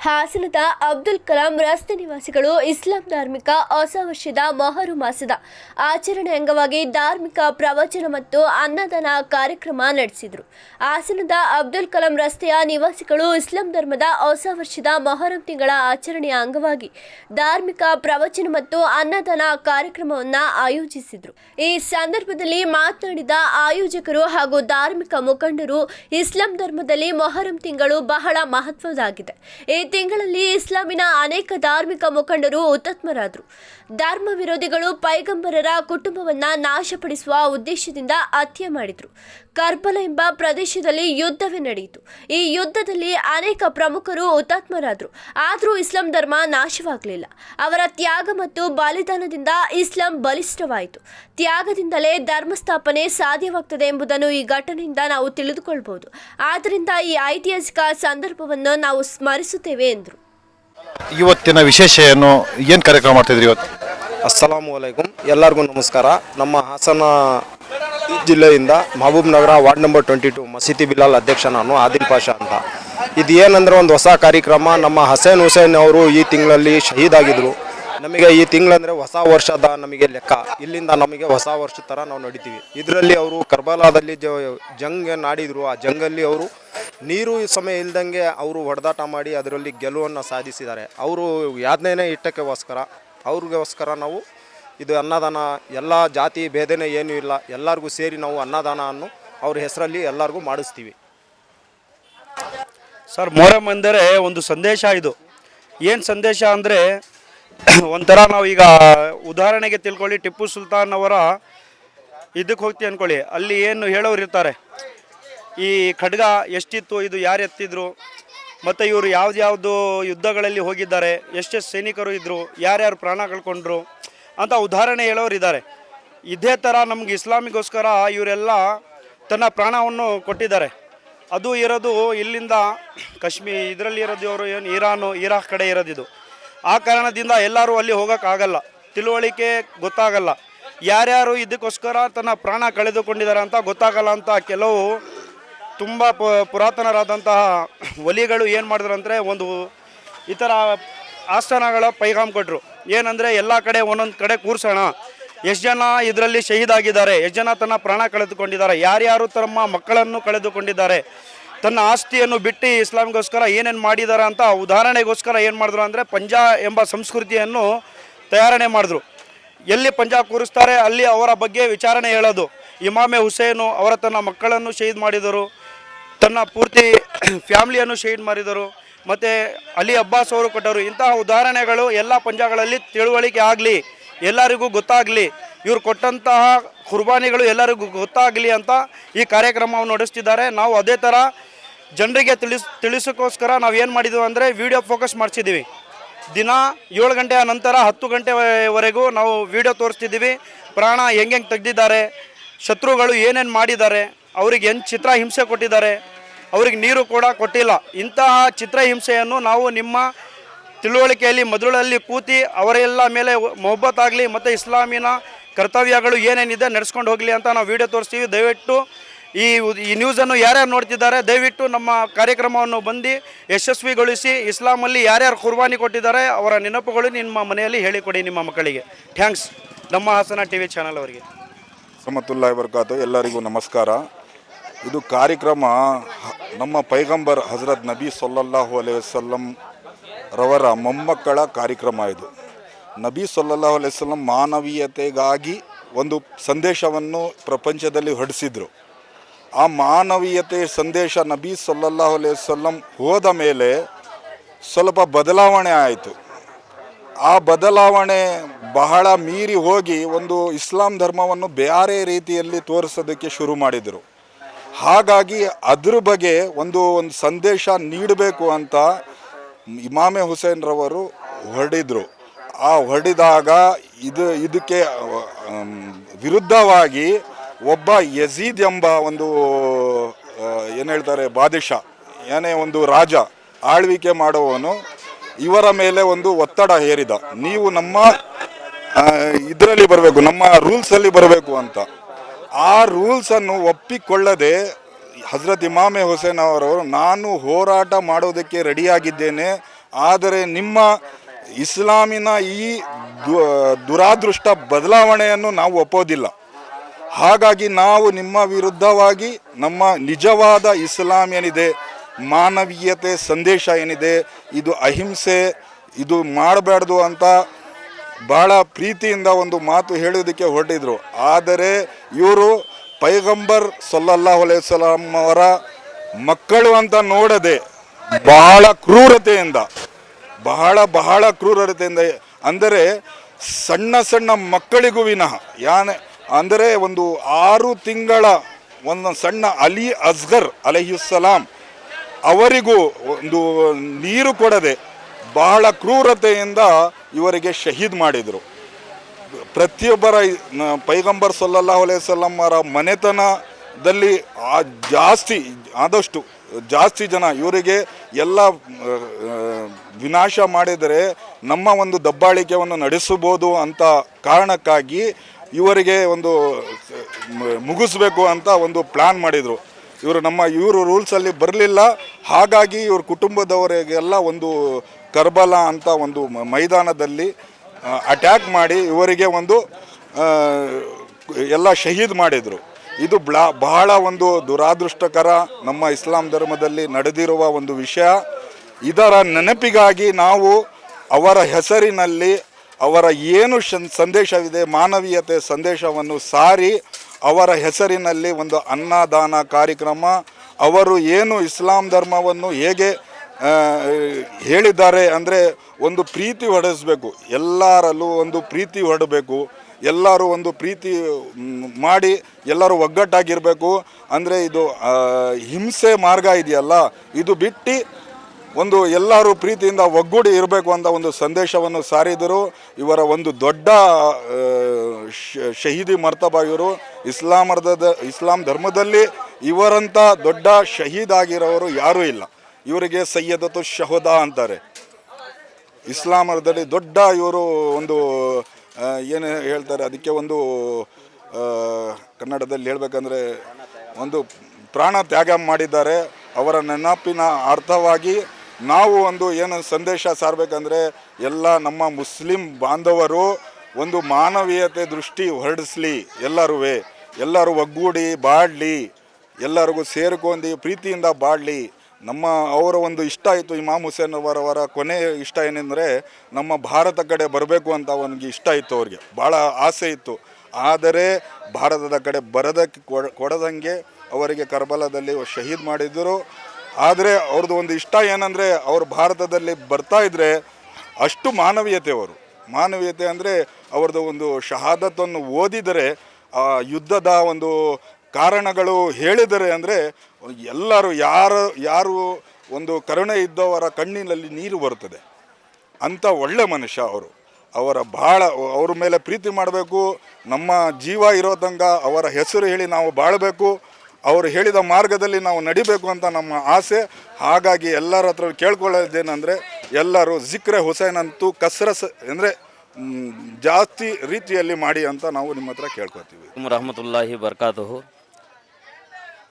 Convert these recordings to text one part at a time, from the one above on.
ಹಾಸನದ ಅಬ್ದುಲ್ ಕಲಾಂ ರಸ್ತೆ ನಿವಾಸಿಗಳು ಇಸ್ಲಾಂ ಧಾರ್ಮಿಕ ಹೊಸ ವರ್ಷದ ಮೊಹರು ಮಾಸದ ಆಚರಣೆ ಅಂಗವಾಗಿ ಧಾರ್ಮಿಕ ಪ್ರವಚನ ಮತ್ತು ಅನ್ನದಾನ ಕಾರ್ಯಕ್ರಮ ನಡೆಸಿದರು. ಹಾಸನದ ಅಬ್ದುಲ್ ಕಲಾಂ ರಸ್ತೆಯ ನಿವಾಸಿಗಳು ಇಸ್ಲಾಂ ಧರ್ಮದ ಹೊಸ ವರ್ಷದ ಮೊಹರಂ ತಿಂಗಳ ಆಚರಣೆಯ ಅಂಗವಾಗಿ ಧಾರ್ಮಿಕ ಪ್ರವಚನ ಮತ್ತು ಅನ್ನದಾನ ಕಾರ್ಯಕ್ರಮವನ್ನು ಆಯೋಜಿಸಿದರು. ಈ ಸಂದರ್ಭದಲ್ಲಿ ಮಾತನಾಡಿದ ಆಯೋಜಕರು ಹಾಗೂ ಧಾರ್ಮಿಕ ಮುಖಂಡರು ಇಸ್ಲಾಂ ಧರ್ಮದಲ್ಲಿ ಮೊಹರಂ ತಿಂಗಳು ಬಹಳ ಮಹತ್ವದಾಗಿದೆ ಈ ತಿಂಗಳಲ್ಲಿ ಇಸ್ಲಾಮಿನ ಅನೇಕ ಧಾರ್ಮಿಕ ಮುಖಂಡರು ಹುತಾತ್ಮರಾದರು. ಧರ್ಮ ವಿರೋಧಿಗಳು ಪೈಗಂಬರರ ಕುಟುಂಬವನ್ನ ನಾಶಪಡಿಸುವ ಉದ್ದೇಶದಿಂದ ಹತ್ಯೆ ಮಾಡಿದರು. ಕರ್ಬಲ ಎಂಬ ಪ್ರದೇಶದಲ್ಲಿ ಯುದ್ಧವೇ ನಡೆಯಿತು. ಈ ಯುದ್ಧದಲ್ಲಿ ಅನೇಕ ಪ್ರಮುಖರು ಹುತಾತ್ಮರಾದರು. ಆದರೂ ಇಸ್ಲಾಂ ಧರ್ಮ ನಾಶವಾಗಲಿಲ್ಲ. ಅವರ ತ್ಯಾಗ ಮತ್ತು ಬಲಿದಾನದಿಂದ ಇಸ್ಲಾಂ ಬಲಿಷ್ಠವಾಯಿತು. ತ್ಯಾಗದಿಂದಲೇ ಧರ್ಮ ಸ್ಥಾಪನೆ ಸಾಧ್ಯವಾಗ್ತದೆ ಎಂಬುದನ್ನು ಈ ಘಟನೆಯಿಂದ ನಾವು ತಿಳಿದುಕೊಳ್ಬಹುದು. ಆದ್ದರಿಂದ ಈ ಐತಿಹಾಸಿಕ ಸಂದರ್ಭವನ್ನು ನಾವು ಸ್ಮರಿಸುತ್ತೇವೆ ಎಂದರು. ಇವತ್ತಿನ ವಿಶೇಷ ಏನು ಏನು ಕಾರ್ಯಕ್ರಮ ಮಾಡ್ತಿದ್ರಿ ಇವತ್ತು? ಅಸ್ಸಲಾಮು ಅಲೈಕುಂ ಎಲ್ಲರಿಗೂ ನಮಸ್ಕಾರ. ನಮ್ಮ ಹಾಸನ ಜಿಲ್ಲೆಯಿಂದ Mehboob Nagar ward number twenty two ಮಸೀದಿ ಬಿಲಾಲ್ ಅಧ್ಯಕ್ಷ ನಾನು ಆದಿಲ್ ಪಾಷಾ ಅಂತ. ಇದು ಏನಂದ್ರೆ ಒಂದು ಹೊಸ ಕಾರ್ಯಕ್ರಮ. ನಮ್ಮ ಹಸೇನ್ ಹುಸೇನ್ ಅವರು ಈ ತಿಂಗಳಲ್ಲಿ ಶಹೀದ್ ಆಗಿದ್ರು. ನಮಗೆ ಈ ತಿಂಗಳಂದ್ರೆ ಹೊಸ ವರ್ಷದ ನಮಗೆ ಲೆಕ್ಕ. ಇಲ್ಲಿಂದ ನಮಗೆ ಹೊಸ ವರ್ಷ ಥರ ನಾವು ನಡಿತೀವಿ. ಇದರಲ್ಲಿ ಅವರು ಕರ್ಬಲಾದಲ್ಲಿ ಜಂಗ್ ನಾಡಿದರು. ಆ ಜಂಗಲ್ಲಿ ಅವರು ನೀರು ಸಮಯ ಇಲ್ದಂಗೆ ಅವರು ಹೊಡೆದಾಟ ಮಾಡಿ ಅದರಲ್ಲಿ ಗೆಲುವನ್ನು ಸಾಧಿಸಿದ್ದಾರೆ. ಅವರು ಯಾದನೇನೆ ಇಟ್ಟಕ್ಕೋಸ್ಕರ, ಅವ್ರಿಗೋಸ್ಕರ ನಾವು ಇದು ಅನ್ನದಾನ, ಎಲ್ಲ ಜಾತಿ ಭೇದನೆ ಏನೂ ಇಲ್ಲ. ಎಲ್ಲರಿಗೂ ಸೇರಿ ನಾವು ಅನ್ನದಾನ ಅನ್ನು ಅವ್ರ ಹೆಸರಲ್ಲಿ ಎಲ್ಲರಿಗೂ ಮಾಡಿಸ್ತೀವಿ. ಸರ್ ಮೊಹರಂ ಅಂದರೆ ಒಂದು ಸಂದೇಶ ಇದು. ಏನು ಸಂದೇಶ ಅಂದರೆ ಒಂಥರ ನಾವು ಈಗ ಉದಾಹರಣೆಗೆ ತಿಳ್ಕೊಳ್ಳಿ, ಟಿಪ್ಪು ಸುಲ್ತಾನ್ ಅವರ ಇದಕ್ಕೆ ಹೋಗ್ತೀವಿ ಅಂದ್ಕೊಳ್ಳಿ ಅಲ್ಲಿ ಏನು ಹೇಳೋರು ಇರ್ತಾರೆ. ಈ ಖಡ್ಗ ಎಷ್ಟಿತ್ತು, ಇದು ಯಾರು ಎತ್ತಿದ್ರು, ಮತ್ತು ಇವರು ಯಾವ್ದ್ಯಾವುದು ಯುದ್ಧಗಳಲ್ಲಿ ಹೋಗಿದ್ದಾರೆ, ಎಷ್ಟೆಷ್ಟು ಸೈನಿಕರು ಇದ್ದರು ಯಾರ್ಯಾರು ಪ್ರಾಣ ಕಳ್ಕೊಂಡ್ರು ಅಂತ ಉದಾಹರಣೆ ಹೇಳೋರು ಇದ್ದಾರೆ. ಇದೇ ಥರ ನಮ್ಗೆ ಇಸ್ಲಾಮಿಗೋಸ್ಕರ ಇವರೆಲ್ಲ ತನ್ನ ಪ್ರಾಣವನ್ನು ಕೊಟ್ಟಿದ್ದಾರೆ. ಅದು ಇರೋದು ಇಲ್ಲಿಂದ ಕಾಶ್ಮೀರ, ಇದರಲ್ಲಿ ಇರೋದು ಇವರು ಏನು, ಇರಾನು, ಇರಾಕ್ ಕಡೆ ಇರೋದಿದು. ಆ ಕಾರಣದಿಂದ ಎಲ್ಲರೂ ಅಲ್ಲಿ ಹೋಗೋಕ್ಕಾಗಲ್ಲ. ತಿಳುವಳಿಕೆ ಗೊತ್ತಾಗಲ್ಲ. ಯಾರ್ಯಾರು ಇದಕ್ಕೋಸ್ಕರ ತನ್ನ ಪ್ರಾಣ ಕಳೆದುಕೊಂಡಿದ್ದಾರೆ ಅಂತ ಗೊತ್ತಾಗಲ್ಲ ಅಂತ ಕೆಲವು ತುಂಬ ಪುರಾತನರಾದಂತಹ ಒಲಿಗಳು ಏನು ಮಾಡಿದ್ರು ಅಂದರೆ ಒಂದು ಈ ಥರ ಆಸ್ಥಾನಗಳ ಪೈಗಾಮ್ ಕೊಟ್ಟರು ಏನಂದರೆ ಎಲ್ಲ ಕಡೆ ಒಂದೊಂದು ಕಡೆ ಕೂರ್ಸೋಣ. ಎಷ್ಟು ಜನ ಇದರಲ್ಲಿ ಶಹೀದಾಗಿದ್ದಾರೆ, ಎಷ್ಟು ಜನ ತನ್ನ ಪ್ರಾಣ ಕಳೆದುಕೊಂಡಿದ್ದಾರೆ, ಯಾರ್ಯಾರು ತಮ್ಮ ಮಕ್ಕಳನ್ನು ಕಳೆದುಕೊಂಡಿದ್ದಾರೆ ತನ್ನ ಆಸ್ತಿಯನ್ನು ಬಿಟ್ಟು ಇಸ್ಲಾಮ್ಗೋಸ್ಕರ ಏನೇನು ಮಾಡಿದ್ದಾರೆ ಅಂತ ಉದಾಹರಣೆಗೋಸ್ಕರ ಏನು ಮಾಡಿದ್ರು ಅಂದರೆ ಪಂಜಾ ಎಂಬ ಸಂಸ್ಕೃತಿಯನ್ನು ತಯಾರಣೆ ಮಾಡಿದ್ರು. ಎಲ್ಲಿ ಪಂಜಾಬ್ ಕೂರಿಸ್ತಾರೆ, ಅಲ್ಲಿ ಅವರ ಬಗ್ಗೆ ವಿಚಾರಣೆ ಹೇಳೋದು. ಇಮಾಮೆ ಹುಸೇನು ಅವರ ತನ್ನ ಮಕ್ಕಳನ್ನು ಶಹೀದ್ ಮಾಡಿದರು. ತನ್ನ ಪೂರ್ತಿ ಫ್ಯಾಮ್ಲಿಯನ್ನು ಶಹೀದ್ ಮಾಡಿದರು. ಮತ್ತು ಅಲಿ ಅಬ್ಬಾಸ್ ಅವರು ಕೊಟ್ಟರು. ಇಂತಹ ಉದಾಹರಣೆಗಳು ಎಲ್ಲ ಪಂಜಾಗಳಲ್ಲಿ ತಿಳುವಳಿಕೆ ಆಗಲಿ, ಎಲ್ಲರಿಗೂ ಗೊತ್ತಾಗಲಿ. ಇವರು ಕೊಟ್ಟಂತಹ ಕುರ್ಬಾನಿಗಳು ಎಲ್ಲರಿಗೂ ಗೊತ್ತಾಗಲಿ ಅಂತ ಈ ಕಾರ್ಯಕ್ರಮವನ್ನು ನಡೆಸ್ತಿದ್ದಾರೆ. ನಾವು ಅದೇ ಥರ ಜನರಿಗೆ ತಿಳಿಸ್ ತಿಳಿಸೋಕ್ಕೋಸ್ಕರ ನಾವು ಏನು ಮಾಡಿದ್ವಿ ಅಂದರೆ ವಿಡಿಯೋ ಫೋಕಸ್ ಮಾಡಿಸಿದ್ದೀವಿ ದಿನ ಏಳು ಗಂಟೆಯ ನಂತರ ಹತ್ತು ಗಂಟೆವರೆಗೂ ನಾವು ವಿಡಿಯೋ ತೋರಿಸ್ತಿದ್ದೀವಿ ಪ್ರಾಣ ಹೆಂಗೆ ಹೆಂಗೆ ತೆಗೆದಿದ್ದಾರೆ, ಶತ್ರುಗಳು ಏನೇನು ಮಾಡಿದ್ದಾರೆ, ಅವ್ರಿಗೆ ಏನು ಚಿತ್ರ ಹಿಂಸೆ ಕೊಟ್ಟಿದ್ದಾರೆ, ಅವ್ರಿಗೆ ನೀರು ಕೂಡ ಕೊಟ್ಟಿಲ್ಲ. ಇಂತಹ ಚಿತ್ರಹಿಂಸೆಯನ್ನು ನಾವು ನಿಮ್ಮ ತಿಳುವಳಿಕೆಯಲ್ಲಿ ಮೊದಲಲ್ಲಿ ಕೂತಿ ಅವರೆಲ್ಲ ಮೇಲೆ ಮೊಹಬ್ಬತ್ತಾಗಲಿ ಮತ್ತು ಇಸ್ಲಾಮಿನ ಕರ್ತವ್ಯಗಳು ಏನೇನಿದೆ ನಡೆಸ್ಕೊಂಡು ಹೋಗಲಿ ಅಂತ ನಾವು ವಿಡಿಯೋ ತೋರಿಸ್ತೀವಿ. ದಯವಿಟ್ಟು ಈ ಈ ನ್ಯೂಸನ್ನು ಯಾರ್ಯಾರು ನೋಡ್ತಿದ್ದಾರೆ, ದಯವಿಟ್ಟು ನಮ್ಮ ಕಾರ್ಯಕ್ರಮವನ್ನು ಬಂದು, ಯಶಸ್ವಿಗೊಳಿಸಿ, ಇಸ್ಲಾಮಲ್ಲಿ ಯಾರ್ಯಾರು ಕುರ್ಬಾನಿ ಕೊಟ್ಟಿದ್ದಾರೆ, ಅವರ ನೆನಪುಗಳು ನಿಮ್ಮ ಮನೆಯಲ್ಲಿ ಹೇಳಿಕೊಡಿ ನಿಮ್ಮ ಮಕ್ಕಳಿಗೆ. ಥ್ಯಾಂಕ್ಸ್. ನಮ್ಮ ಹಾಸನ ಟಿ ವಿ ಚಾನಲ್ ಅವರಿಗೆ. ಸಮತುಲ್ಲಾ ಬರ್ಕಾತು ಎಲ್ಲರಿಗೂ ನಮಸ್ಕಾರ. ಇದು ಕಾರ್ಯಕ್ರಮ ನಮ್ಮ ಪೈಗಂಬರ್ ಹಜರತ್ ನಬಿ ಸೊಲ್ಲಲ್ಲಾಹು ಅಲೈ ವಸಲ್ಲಂ ರವರ ಮೊಮ್ಮಕ್ಕಳ ಕಾರ್ಯಕ್ರಮ ಇದು. ನಬಿ ಸೊಲ್ಲಲ್ಲಾಹು ಅಲೈ ವಸಲ್ಲಂ ಮಾನವೀಯತೆಗಾಗಿ ಒಂದು ಸಂದೇಶವನ್ನು ಪ್ರಪಂಚದಲ್ಲಿ ಹೊರಡಿಸಿದ್ರು. ಆ ಮಾನವೀಯತೆ ಸಂದೇಶ ನಬಿ ಸಲ್ಲಲ್ಲಾಹು ಅಲೈ ವಸಲ್ಲಂ ಹೋದ ಮೇಲೆ ಸ್ವಲ್ಪ ಬದಲಾವಣೆ ಆಯಿತು. ಆ ಬದಲಾವಣೆ ಬಹಳ ಮೀರಿ ಹೋಗಿ ಒಂದು ಇಸ್ಲಾಂ ಧರ್ಮವನ್ನು ಬೇರೆ ರೀತಿಯಲ್ಲಿ ತೋರಿಸೋದಕ್ಕೆ ಶುರು ಮಾಡಿದರು. ಹಾಗಾಗಿ ಅದ್ರ ಬಗ್ಗೆ ಒಂದು ಒಂದು ಸಂದೇಶ ನೀಡಬೇಕು ಅಂತ ಇಮಾಮೆ ಹುಸೇನ್ ರವರು ಹೊರಡಿದ್ರು. ಆ ಹೊರಡಿದಾಗ ಇದು, ಇದಕ್ಕೆ ವಿರುದ್ಧವಾಗಿ ಒಬ್ಬ ಯಜೀದ್ ಎಂಬ ಒಂದು ಏನು ಹೇಳ್ತಾರೆ ಬಾದಿಷ ಏನೇ ಒಂದು ರಾಜ ಆಳ್ವಿಕೆ ಮಾಡುವವನು, ಇವರ ಮೇಲೆ ಒಂದು ಒತ್ತಡ ಹೇರಿದ. ನೀವು ನಮ್ಮ ಇದರಲ್ಲಿ ಬರಬೇಕು, ನಮ್ಮ ರೂಲ್ಸಲ್ಲಿ ಬರಬೇಕು ಅಂತ. ಆ ರೂಲ್ಸನ್ನು ಒಪ್ಪಿಕೊಳ್ಳದೆ ಹಜರತ್ ಇಮಾಮೆ ಹುಸೇನ್ ಅವರು ನಾನು ಹೋರಾಟ ಮಾಡೋದಕ್ಕೆ ರೆಡಿಯಾಗಿದ್ದೇನೆ, ಆದರೆ ನಿಮ್ಮ ಇಸ್ಲಾಮಿನ ಈ ದುರಾದೃಷ್ಟ ಬದಲಾವಣೆಯನ್ನು ನಾವು ಒಪ್ಪೋದಿಲ್ಲ. ಹಾಗಾಗಿ ನಾವು ನಿಮ್ಮ ವಿರುದ್ಧವಾಗಿ ನಮ್ಮ ನಿಜವಾದ ಇಸ್ಲಾಂ ಏನಿದೆ, ಮಾನವೀಯತೆ ಸಂದೇಶ ಏನಿದೆ, ಇದು ಅಹಿಂಸೆ, ಇದು ಮಾಡಬಾರ್ದು ಅಂತ ಬಹಳ ಪ್ರೀತಿಯಿಂದ ಒಂದು ಮಾತು ಹೇಳೋದಕ್ಕೆ ಹೊರಟಿದ್ರು. ಆದರೆ ಇವರು ಪೈಗಂಬರ್ ಸೊಲ್ಲಲ್ಲಾಹು ಅಲೈಹಿ ವಸಲ್ಲಂ ಅವರ ಮಕ್ಕಳು ಅಂತ ನೋಡದೆ ಬಹಳ ಕ್ರೂರತೆಯಿಂದ, ಬಹಳ ಬಹಳ ಕ್ರೂರತೆಯಿಂದ, ಅಂದರೆ ಸಣ್ಣ ಸಣ್ಣ ಮಕ್ಕಳಿಗೂ ವಿನಃ, ಯಾನೆ ಅಂದರೆ ಒಂದು ಆರು ತಿಂಗಳ ಒಂದು ಸಣ್ಣ ಅಲಿ ಅಸ್ಗರ್ ಅಲಹಿಸ್ಸಲಾಂ ಅವರಿಗೂ ಒಂದು ನೀರು ಕೊಡದೆ ಬಹಳ ಕ್ರೂರತೆಯಿಂದ ಇವರಿಗೆ ಶಹೀದ್ ಮಾಡಿದರು. ಪ್ರತಿಯೊಬ್ಬರ ಪೈಗಂಬರ್ ಸಲ್ಲಲ್ಲಾಹು ಸಲ್ಲಮ್ಮರ ಮನೆತನದಲ್ಲಿ ಆ ಜಾಸ್ತಿ, ಆದಷ್ಟು ಜಾಸ್ತಿ ಜನ ಇವರಿಗೆ ಎಲ್ಲ ವಿನಾಶ ಮಾಡಿದರೆ ನಮ್ಮ ಒಂದು ದಬ್ಬಾಳಿಕೆಯನ್ನು ನಡೆಸಬಹುದು ಅಂತ ಕಾರಣಕ್ಕಾಗಿ ಇವರಿಗೆ ಒಂದು ಮುಗಿಸ್ಬೇಕು ಅಂತ ಒಂದು ಪ್ಲ್ಯಾನ್ ಮಾಡಿದರು. ಇವರು ನಮ್ಮ, ಇವರು ರೂಲ್ಸಲ್ಲಿ ಬರಲಿಲ್ಲ. ಹಾಗಾಗಿ ಇವ್ರ ಕುಟುಂಬದವರಿಗೆಲ್ಲ ಒಂದು ಕರ್ಬಲ ಅಂತ ಒಂದು ಮೈದಾನದಲ್ಲಿ ಅಟ್ಯಾಕ್ ಮಾಡಿ ಇವರಿಗೆ ಒಂದು ಎಲ್ಲ ಶಹೀದ್ ಮಾಡಿದರು. ಇದು ಬ್ಲಾ, ಬಹಳ ಒಂದು ದುರಾದೃಷ್ಟಕರ ನಮ್ಮ ಇಸ್ಲಾಂ ಧರ್ಮದಲ್ಲಿ ನಡೆದಿರುವ ಒಂದು ವಿಷಯ. ಇದರ ನೆನಪಿಗಾಗಿ ನಾವು ಅವರ ಹೆಸರಿನಲ್ಲಿ ಅವರ ಏನು ಸಂದೇಶವಿದೆ, ಮಾನವೀಯತೆ ಸಂದೇಶವನ್ನು ಸಾರಿ ಅವರ ಹೆಸರಿನಲ್ಲಿ ಒಂದು ಅನ್ನದಾನ ಕಾರ್ಯಕ್ರಮ. ಅವರು ಏನು ಇಸ್ಲಾಂ ಧರ್ಮವನ್ನು ಹೇಗೆ ಹೇಳಿದ್ದಾರೆ ಅಂದರೆ ಒಂದು ಪ್ರೀತಿ ಹೊಡೆಸಬೇಕು. ಎಲ್ಲರಲ್ಲೂ ಒಂದು ಪ್ರೀತಿ ಹೊಡಬೇಕು. ಎಲ್ಲರೂ ಒಂದು ಪ್ರೀತಿ ಮಾಡಿ ಎಲ್ಲರೂ ಒಗ್ಗಟ್ಟಾಗಿರಬೇಕು. ಅಂದರೆ ಇದು ಹಿಂಸೆ ಮಾರ್ಗ ಇದೆಯಲ್ಲ? ಇದು ಬಿಟ್ಟು ಒಂದು ಎಲ್ಲರೂ ಪ್ರೀತಿಯಿಂದ ಒಗ್ಗೂಡಿ ಇರಬೇಕು ಅಂತ ಒಂದು ಸಂದೇಶವನ್ನು ಸಾರಿದರು. ಇವರ ಒಂದು ದೊಡ್ಡ ಶಹೀದಿ ಮರ್ತಬ ಇವರು ಇಸ್ಲಾಂ ಮರ್ದದ ಇಸ್ಲಾಂ ಧರ್ಮದಲ್ಲಿ ಇವರಂಥ ದೊಡ್ಡ ಶಹೀದ್ ಆಗಿರೋರು ಯಾರೂ ಇಲ್ಲ. ಇವರಿಗೆ ಸೈಯದತ್ತು ಶಹದಾ ಅಂತಾರೆ. ಇಸ್ಲಾಮರ್ಧದಲ್ಲಿ ದೊಡ್ಡ ಇವರು ಒಂದು ಏನು ಹೇಳ್ತಾರೆ ಅದಕ್ಕೆ ಒಂದು ಕನ್ನಡದಲ್ಲಿ ಹೇಳಬೇಕಂದ್ರೆ ಒಂದು ಪ್ರಾಣ ತ್ಯಾಗ ಮಾಡಿದ್ದಾರೆ. ಅವರ ನೆನಪಿನ ಅರ್ಥವಾಗಿ ನಾವು ಒಂದು ಏನು ಸಂದೇಶ ಸಾರಬೇಕಂದ್ರೆ ಎಲ್ಲ ನಮ್ಮ ಮುಸ್ಲಿಂ ಬಾಂಧವರು ಒಂದು ಮಾನವೀಯತೆ ದೃಷ್ಟಿ ಹೊರಡಿಸ್ಲಿ ಎಲ್ಲರೂ ಎಲ್ಲರೂ ಒಗ್ಗೂಡಿ ಬಾಡಲಿ ಎಲ್ಲರಿಗೂ ಸೇರ್ಕೊಂಡು ಪ್ರೀತಿಯಿಂದ ಬಾಡಲಿ ನಮ್ಮ ಅವರ ಒಂದು ಇಷ್ಟ ಇತ್ತು ಇಮಾಮ್ ಹುಸೇನ್ ಅವರವರ ಕೊನೆ ಇಷ್ಟ ಏನೆಂದರೆ ನಮ್ಮ ಭಾರತ ಕಡೆ ಬರಬೇಕು ಅಂತ ಅವನಿಗೆ ಇಷ್ಟ ಇತ್ತು ಅವ್ರಿಗೆ. ಭಾಳ ಆಸೆ ಇತ್ತು. ಆದರೆ ಭಾರತದ ಕಡೆ ಬರದಕ್ಕೆ ಕೊಡ- ಕೊಡದಂಗೆ ಅವರಿಗೆ ಕರ್ಬಲದಲ್ಲಿ ಶಹೀದ್ ಮಾಡಿದ್ದರು. ಆದರೆ ಅವ್ರದ್ದು ಒಂದು ಇಷ್ಟ ಏನಂದರೆ ಅವರು ಭಾರತದಲ್ಲಿ ಬರ್ತಾ ಇದ್ದರೆ ಅಷ್ಟು ಮಾನವೀಯತೆ ಅವರು. ಮಾನವೀಯತೆ ಅಂದರೆ ಅವ್ರದ್ದು ಒಂದು ಶಹಾದತ್ತನ್ನು ಓದಿದರೆ, ಆ ಯುದ್ಧದ ಒಂದು ಕಾರಣಗಳು ಹೇಳಿದರೆ ಅಂದರೆ ಎಲ್ಲರೂ ಯಾರು ಯಾರು ಒಂದು ಕರುಣೆ ಇದ್ದವರ ಕಣ್ಣಿನಲ್ಲಿ ನೀರು ಬರುತ್ತದೆ. ಅಂಥ ಒಳ್ಳೆ ಮನುಷ್ಯ ಅವರು. ಅವರ ಭಾಳ, ಅವ್ರ ಮೇಲೆ ಪ್ರೀತಿ ಮಾಡಬೇಕು, ನಮ್ಮ ಜೀವ ಇರೋ ತನಕ ಅವರ ಹೆಸರು ಹೇಳಿ ನಾವು ಬಾಳಬೇಕು ಅವರು ಹೇಳಿದ ಮಾರ್ಗದಲ್ಲಿ ನಾವು ನಡಿಬೇಕು ಅಂತ ನಮ್ಮ ಆಸೆ ಹಾಗಾಗಿ ಎಲ್ಲರ ಹತ್ರ ಕೇಳ್ಕೊಳ್ಳೋದೇನೆಂದರೆ ಎಲ್ಲರೂ ಜಿಕ್ರೆ ಹುಸೇನ್ ಅಂತೂ ಕಸ್ರಸ್ ಅಂದರೆ ಜಾಸ್ತಿ ರೀತಿಯಲ್ಲಿ ಮಾಡಿ ಅಂತ ನಾವು ನಿಮ್ಮ ಹತ್ರ ಕೇಳ್ಕೊತೀವಿ रहमतुल्लाहि बरकातहु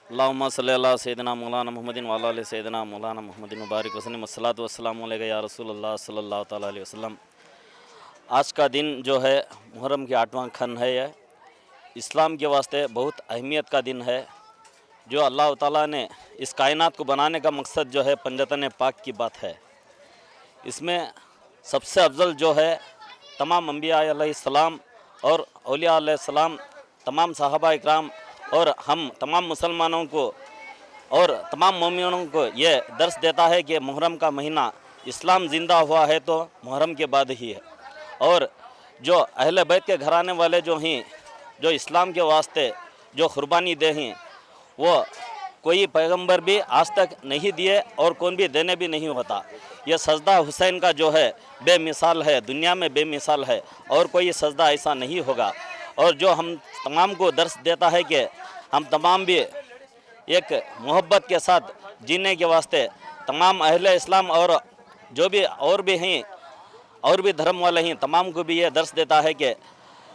अल्लाहुम्मा सल्ली अला सैयदना मौलाना मोहम्मदिन वाला अली सैयदना मौलाना मोहम्मदिन मुबारक वसल्लम अस्सलातु वस्सलामु अलैका या रसूलुल्लाह सल्लल्लाहु ताला अलैहि वसल्लम आज का दिन जो है मुहर्रम की आठवां खन है यह इस्लाम के वास्ते बहुत अहमियत का दिन है جو اللہ تعالیٰ نے اس کائنات کو بنانے کا مقصد جو ہے پنجتن پاک کی بات ہے۔ اس میں سب سے افضل جو ہے تمام انبیاء علیہ السلام اور اولیاء علیہ السلام، تمام صحابہ اکرام اور ہم تمام مسلمانوں کو اور تمام مومنوں کو یہ درس دیتا ہے کہ محرم کا مہینہ اسلام زندہ ہوا ہے تو محرم کے بعد ہی ہے۔ اور جو اہل بیت کے گھرانے والے جو ہیں، جو اسلام کے واسطے جو قربانی دے ہیں وہ کوئی پیغمبر بھی آج تک نہیں دیے اور کون بھی دینے بھی نہیں ہوتا۔ یہ سجدہ حسین کا جو ہے، بے مثال ہے، دنیا میں بے مثال ہے اور کوئی سجدہ ایسا نہیں ہوگا۔ اور جو ہم تمام کو درس دیتا ہے کہ ہم تمام بھی ایک محبت کے ساتھ جینے کے واسطے تمام اہل اسلام اور جو بھی اور بھی ہیں، اور بھی دھرم والے ہیں، تمام کو بھی یہ درس دیتا ہے کہ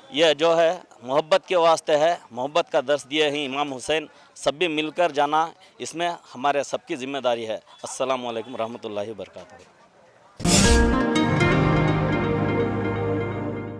یہ جو ہے محبت کے واسطے ہے، محبت کا درس دیے ہی امام حسین، سب بھی مل کر جانا، اس میں ہمارے سب کی ذمہ داری ہے۔ السلام علیکم رحمۃ اللہ وبرکاتہ۔